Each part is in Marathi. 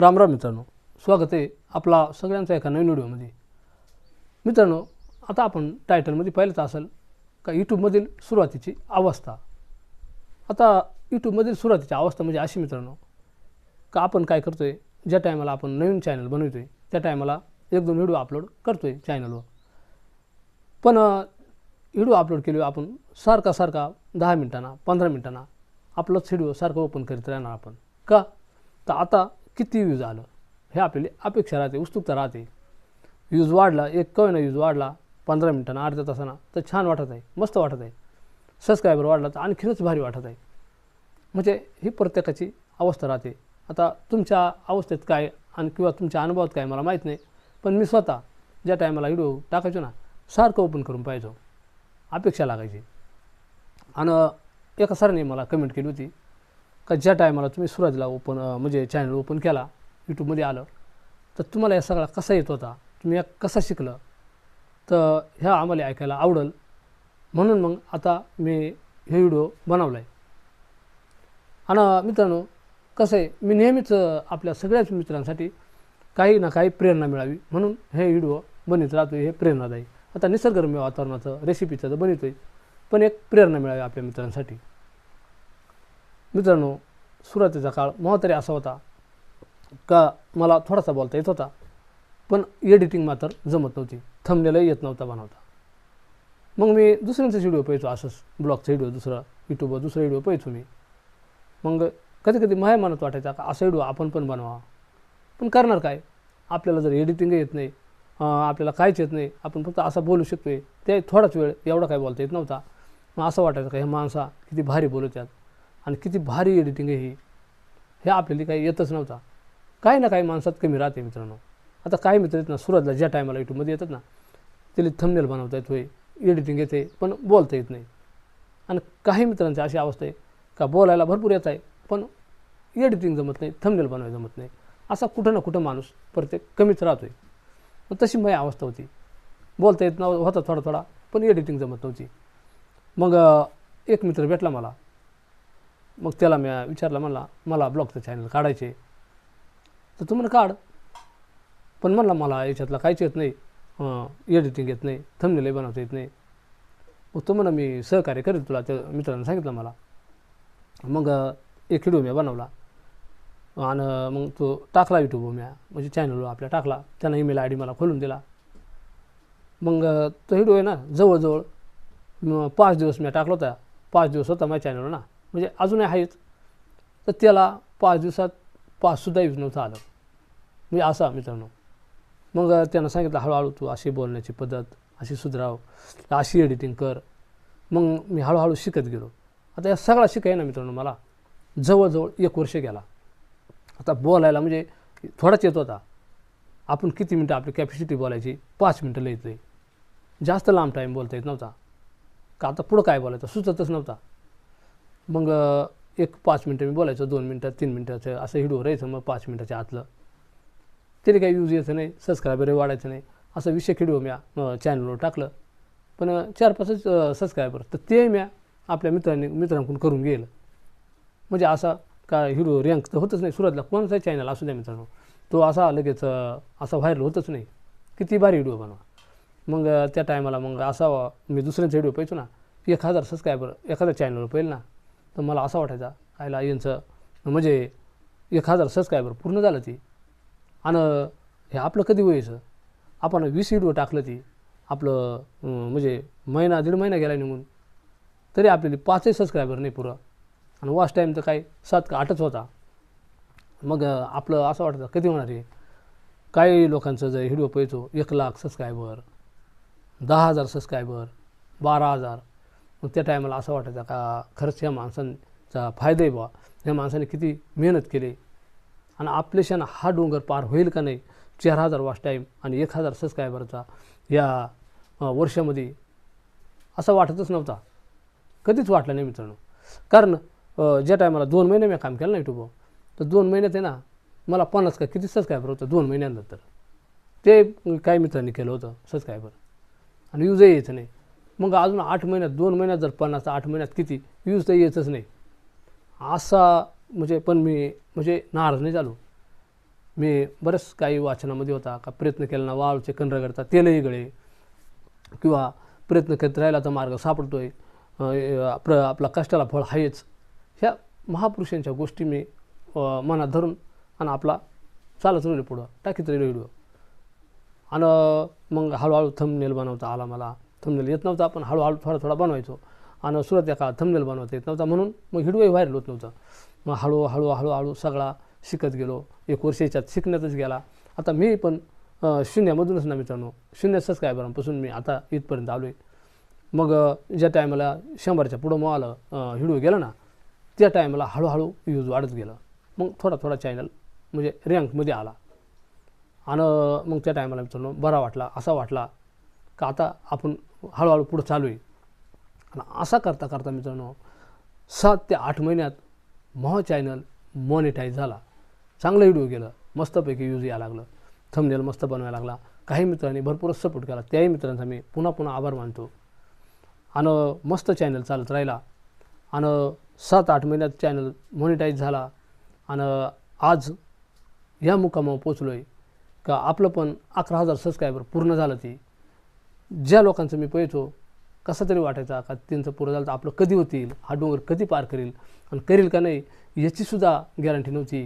राम राम मित्रांनो. स्वागत आहे आपला सगळ्यांचा एका नवीन व्हिडिओमध्ये. मित्रांनो आता आपण टायटलमध्ये पाहिलंच असेल का यूट्यूबमधील सुरुवातीची अवस्था. आता यूट्यूबमधील सुरुवातीची अवस्था म्हणजे अशी मित्रांनो का आपण काय करतो आहे ज्या टायमाला आपण नवीन चॅनल बनवतो आहे त्या टायमाला एक दोन व्हिडिओ अपलोड करतो आहे चॅनलवर पण व्हिडिओ अपलोड केले आपण सारखा सारखा दहा मिनिटांना पंधरा मिनिटांना आपलाच व्हिडिओ सारखं ओपन करीत राहणार आपण. का? तर आता किती यूज आलं? हे आपल्याला अपेक्षा राहते उत्सुकता राहते. यूज वाढला एक कमी यूज वाढला पंधरा मिनटांना अर्ध्या तासाना तर छान वाटत आहे मस्त वाटत आहे. सबस्क्रायबर वाढला तर आणखीनच भारी वाटत आहे. म्हणजे ही प्रत्येकाची अवस्था राहते. आता तुमच्या अवस्थेत काय आणि किंवा तुमच्या अनुभवात काय मला माहीत नाही पण मी स्वतः ज्या टायमाला व्हिडिओ टाकायचो ना सारखं ओपन करून पाहिजो अपेक्षा लागायची. आणि एका सरांनी मला कमेंट केली होती का ज्या टायमाला तुम्ही सुरुवातीला ओपन म्हणजे चॅनल ओपन केला यूट्यूबमध्ये आलं तर तुम्हाला या सगळा कसा येत होता? तुम्ही या कसा शिकलं? तर ह्या आम्हाला ऐकायला आवडेल. म्हणून मग आता मी हे व्हिडिओ बनवला आहे आणि मित्रांनो कसं आहे मी नेहमीच आपल्या सगळ्याच मित्रांसाठी काही ना काही प्रेरणा मिळावी. म्हणून हे व्हिडिओ बनित राहतो हे प्रेरणादायी. आता निसर्गरम्य वातावरणाचं रेसिपीचं तर बनवतो आहे पण एक प्रेरणा मिळावी आपल्या मित्रांसाठी. मित्रांनो सुरुवातीचा काळ मला तरी असा होता का मला थोडासा बोलता येत होता पण एडिटिंग मात्र जमत नव्हती. थंबनेलही येत नव्हता बनवता. मग मी दुसऱ्यांचाच व्हिडिओ पाहायचो असंच ब्लॉगचा व्हिडिओ दुसरा यूट्यूबवर दुसरा व्हिडिओ पाहायचो मी. मग कधी कधी माझ्या मनात वाटायचा का असा व्हिडिओ आपण पण बनवा. पण करणार काय? आपल्याला जर एडिटिंग येत नाही आपल्याला काहीच येत नाही आपण फक्त असा बोलू शकतो आहे ते थोडाच वेळ एवढा काय बोलता येत नव्हता. मग असं वाटायचं का हे माणसा किती भारी बोलतात आणि किती भारी एडिटिंग आहे ही. हे आपल्याला काही येतच नव्हता. काही ना काही माणसात कमी राहते मित्रांनो. आता काही मित्र आहेत ना सुरुवातीला ज्या टायमाला यूट्यूबमध्ये येतात ना त्याला थंबनेल बनवता येतो एडिटिंग येते पण बोलता येत नाही. आणि काही मित्रांची अशी अवस्था आहे का बोलायला भरपूर येत आहे पण एडिटिंग जमत नाही थंबनेल बनवायला जमत नाही. असा कुठं ना कुठं माणूस प्रत्येक कमीच राहतो आहे मग तशी माझी अवस्था होती. बोलता येत ना होता थोडा थोडा पण एडिटिंग जमत नव्हती. मग एक मित्र भेटला मला. मग त्याला मी विचारलं म्हणला मला ब्लॉगचं चॅनल काढायचे तर तू म्हणा काढ. पण म्हणला मला याच्यातलं काहीच येत नाही. एडिटिंग येत नाही. थंबनेलही बनवता येत नाही. मग तो म्हणा मी सहकार्य करेल तुला. त्या मित्रानं सांगितलं मला. मग एक व्हिडिओ मी बनवला. आणि मग तो टाकला यूट्यूबवर म्या म्हणजे चॅनलवर आपल्या टाकला. त्यानं ईमेल आय डी मला खोलून दिला. मग तो व्हिडिओ आहे ना जवळजवळ पाच दिवस मी टाकला होता. पाच दिवस होता माझ्या चॅनलवर ना. म्हणजे अजूनही आहेत. तर त्याला पाच दिवसात पाचसुद्धा यूज नव्हतं आलं म्हणजे असा मित्रांनो. मग त्यांना सांगितलं हळूहळू तू अशी बोलण्याची पद्धत अशी सुधराव अशी एडिटिंग कर. मग मी हळूहळू शिकत गेलो. आता या सगळा शिकाय ना मित्रांनो मला. जवळजवळ एक वर्ष गेला. आता बोलायला म्हणजे थोडाच येत होता. आपण किती मिनटं आपली कॅपॅसिटी बोलायची? पाच मिनटं लिहितो आहे जास्त लांब टाईम बोलता येत नव्हता. का आता पुढं काय बोलायचं? सुचतच नव्हता. मग एक पाच मिनटं मी बोलायचं दोन मिनटात तीन मिनटाचं असं हिडू राहायचं मग पाच मिनटाच्या आतलं. तरी काही यूज यायचं नाही सबस्क्रायबरही वाढायचं नाही असं विषय व्हिडिओ म्या चॅनलवर टाकलं. पण चार पाचच सबस्क्रायबर तर ते म्या आपल्या मित्रांनी मित्रांकडून करून गेलं. म्हणजे असा का हिरो रँक तर होतच नाही सुरुवातीला कोणताही चॅनल असू द्या मित्रांनो. तो असा लगेच असा व्हायरल होतच नाही. किती भारी व्हिडिओ बनवा. मग त्या टायमाला मग असा मी दुसऱ्यांचा व्हिडिओ पाहायचो ना एक हजार सबस्क्रायबर एखाद्या चॅनलवर पाहिलं ना तर मला असा वाटायचा आयला यांचं. म्हणजे एक हजार सबस्क्रायबर पूर्ण झालं ती. आणि हे आपलं कधी व्हायचं? आपण वीस व्हिडिओ टाकलं ती. आपलं म्हणजे महिना दीड महिना गेला निघून. तरी आपल्याला पाचही सबस्क्रायबर नाही पुरं. आणि वॉच टाईम तर काय सात का आठच होता. मग आपलं असं वाटतं कधी होणार आहे काही लोकांचं जर व्हिडिओ पाहिजो एक लाख सबस्क्रायबर दहा हजार सबस्क्रायबर बारा हजार. मग त्या टायमाला असं वाटायचं का खरंच ह्या माणसांचा फायदा आहे बा. ह्या माणसाने किती मेहनत केली. आणि आपल्याशानं हा डोंगर पार होईल का नाही? चार हजार वॉच टाईम आणि एक हजार सबस्क्रायबरचा या वर्षामध्ये असं वाटतच नव्हता. कधीच वाटलं नाही मित्रांनो. कारण ज्या टायमाला दोन महिने मी काम केलं ना युट्यूबवर तर दोन महिन्यात आहे ना मला पन्नास का किती सबस्क्रायबर होतं? दोन महिन्यानंतर. ते काही मित्रांनी केलं होतं सबस्क्रायबर आणि यूजही येत नाही. मग अजून आठ महिन्यात दोन महिन्यात जर पन्नास आठ महिन्यात किती? यूज तर येतच नाही. असा म्हणजे पण मी म्हणजे नाराज नाही झालो. मी बरेच काही वाचनामध्ये होता का प्रयत्न केला ना वाळूचे कंद्र करता तेलही गळे किंवा प्रयत्न करत राहिला तर मार्ग सापडतो आहे प्र आपला कष्टाला फळ आहेच ह्या महापुरुषांच्या गोष्टी मी मनात धरून आणि आपला चालत राहिलो पुढं टाकीत राहिलो व्हिडिओ आणि मग हळूहळू थंबनेल बनवता आला मला. थंबनेल येत नव्हता. पण हळूहळू थोडा थोडा बनवायचो. आणि सुरुवातीला काळात थंबनेल बनवता येत नव्हता म्हणून मग व्हिडिओही व्हायरल होत नव्हतं. मग हळू हळू हळूहळू सगळा शिकत गेलो. एक वर्ष याच्यात शिकण्यातच गेला. आता मी पण शून्यामधूनच ना मित्रांनो. शून्य सबस्क्रायबरांपासून मी आता इथपर्यंत आलो आहे मग ज्या टायमाला शंभरच्या पुढं मग आलं हिडू गेलं ना त्या टायमाला हळूहळू यूज वाढत गेलं. मग थोडा थोडा चॅनल म्हणजे रँकमध्ये आला. आणि मग त्या टायमाला मित्रांनो बरा वाटला असा वाटला का आता आपण हळूहळू पुढं चालू आहे? आणि असा करता करता मित्रांनो सात ते आठ महिन्यात महा चॅनल मॉनिटाईज झाला. चांगलं व्हिडिओ गेलं मस्तपैकी यूज यायला लागलं थंबनेल मस्त बनवायला लागला. काही मित्रांनी भरपूर सपोर्ट केला. त्याही मित्रांचा मी पुन्हा पुन्हा आभार मानतो. आणि मस्त चॅनल चालत राहिला. आणि सात आठ महिन्यात चॅनल मॉनिटाईज झाला. आणि आज या मुकामावर पोचलो आहे का आपलं पण अकरा हजार सबस्क्रायबर पूर्ण झालं ती. ज्या लोकांचं मी पाहतो कसं तरी वाटायचा का त्यांचं पुरं झालं तर आपलं कधी होतील? हा डोंगर कधी पार करेल? आणि करेल का नाही? याचीसुद्धा गॅरंटी नव्हती.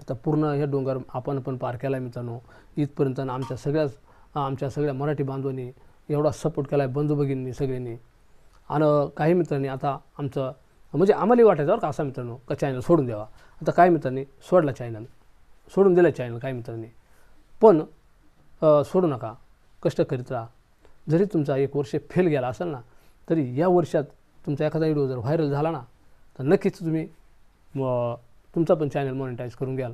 आता पूर्ण हे डोंगर आपण पण पार केला मित्रांनो. इथपर्यंत आणि आमच्या सगळ्याच आमच्या सगळ्या मराठी बांधवांनी एवढा सपोर्ट केला आहे बंधू भगिनींनी सगळ्यांनी. आणि काही मित्रांनी आता आमचं म्हणजे आम्हालाही वाटायचं बरं का असा मित्रांनो का चॅनल सोडून द्यावा. आता काही मित्रांनी सोडला चॅनल सोडून दिला चॅनल काही मित्रांनी. पण सोडू नका. कष्ट करीत राहा. जरी तुमचा एक वर्ष फेल गेला असेल ना तरी या वर्षात तुमचा एखादा व्हिडिओ जर व्हायरल झाला ना तर नक्कीच तुम्ही तुमचा पण चॅनल मॉनिटाईज करून घ्याल.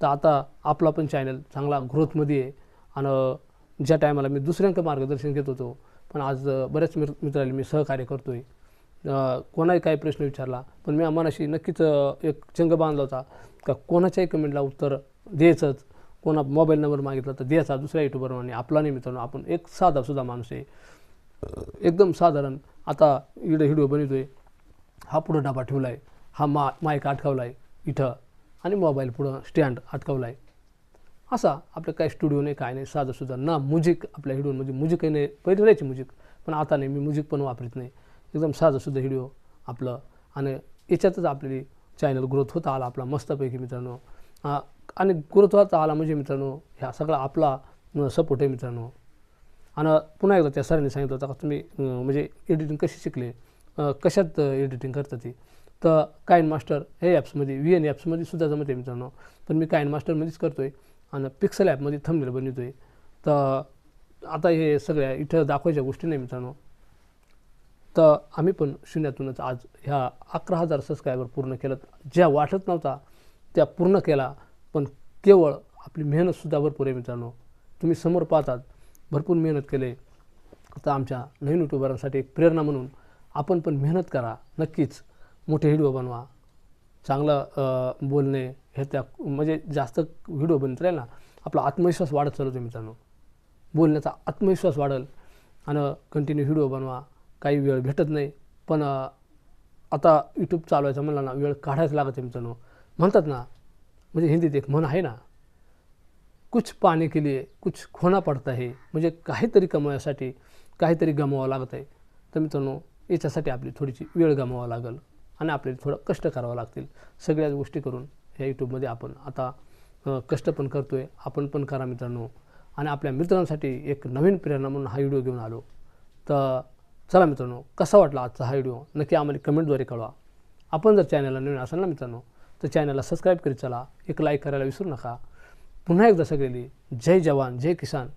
तर आता आपला पण चॅनल चांगला ग्रोथमध्ये आहे. आणि ज्या टायमाला मी दुसऱ्यांकडे मार्गदर्शन घेत होतो पण आज बऱ्याच मित्र मित्राला मी सहकार्य करतो आहे कोणाही काही प्रश्न विचारला पण मी मनाशी नक्कीच एक चंग बांधला होता. का कोणाच्याही कमेंटला उत्तर द्यायचंच. कोणा मोबाईल नंबर मागितला तर द्यायचा दुसऱ्या युट्यूबवर आणि आपला नाही मित्रांनो आपण एक साधा सुद्धा माणूस आहे. एकदम साधारण. आता इकडे व्हिडिओ बनवतोय. हा पुढं डबा ठेवला आहे हा मा माईक अटकावला आहे इथं आणि मोबाईल पुढं स्टँड अटकावला आहे असा आपलं काय स्टुडिओ नाही काय नाही. साधं सुद्धा ना म्युझिक आपल्या व्हिडिओमध्ये म्युझिकही नाही. पहिले राहायची म्युझिक पण आता नाही. मी म्युझिक पण वापरत नाही. एकदम साधंसुद्धा हिडिओ व्हिडिओ आपलं. आणि याच्यातच आपली चॅनल ग्रोथ होता आला आपला मस्तपैकी मित्रांनो. आणि गुरुत्वाचा आला म्हणजे मित्रांनो ह्या सगळा आपला सपोर्ट आहे मित्रांनो. आणि पुन्हा एकदा त्या सरांनी सांगितलं होतं का तुम्ही म्हणजे एडिटिंग कशी शिकले कशात एडिटिंग करता ती? तर कायन मास्टर हे ॲप्समध्ये व्ही एन ॲप्समध्ये सुद्धा जमत आहे मित्रांनो. पण मी कायन मास्टरमध्येच करतो आहे आणि पिक्सल ॲपमध्ये थंबनेल बनवतो आहे तर आता हे सगळ्या इथं दाखवायच्या गोष्टी नाही मित्रांनो. तर आम्ही पण शून्यातूनच आज ह्या अकरा हजार सबस्क्रायबर पूर्ण केलं ज्या वाटत नव्हता त्या पूर्ण केला पण केवळ आपली मेहनतसुद्धा भरपूर आहे मित्रांनो. तुम्ही समोर पाहतात भरपूर मेहनत केले. तर आमच्या नवीन युट्यूबरांसाठी एक प्रेरणा म्हणून आपण पण मेहनत करा नक्कीच. मोठे व्हिडिओ बनवा. चांगलं बोलणे हे त्या म्हणजे जास्त व्हिडिओ बनत राहील ना आपला आत्मविश्वास वाढत चालवतो मित्रांनो. बोलण्याचा आत्मविश्वास वाढेल आणि कंटिन्यू व्हिडिओ बनवा. काही वेळ भेटत नाही पण आता यूट्यूब चालवायचं म्हणला ना वेळ काढायच लागत आहे मित्रांनो. म्हणतात ना म्हणजे हिंदीत एक म्हण आहे ना कुछ पाने के लिए कुछ खोना पडत आहे म्हणजे काहीतरी कमवण्यासाठी काहीतरी गमवावं लागत आहे. तर मित्रांनो याच्यासाठी आपली थोडीशी वेळ गमवावं लागेल आणि आपल्याला थोडं कष्ट करावं लागतील. सगळ्याच गोष्टी करून ह्या यूट्यूबमध्ये आपण आता कष्ट पण करतो आहे आपण पण करा मित्रांनो. आणि आपल्या मित्रांसाठी एक नवीन प्रेरणा म्हणून हा व्हिडिओ घेऊन आलो. तर चला मित्रांनो कसा वाटला आजचा हा व्हिडिओ? नक्की आम्हाला कमेंटद्वारे कळवा. आपण जर चॅनलला नवीन असाल ना मित्रांनो तर चॅनलला सबस्क्राईब करीत चला. एक लाईक करायला विसरू नका. पुन्हा एकदा सगळेली जय जवान जय किसान.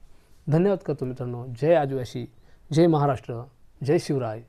धन्यवाद करतो मित्रांनो. जय आदिवासी जय महाराष्ट्र जय शिवराय.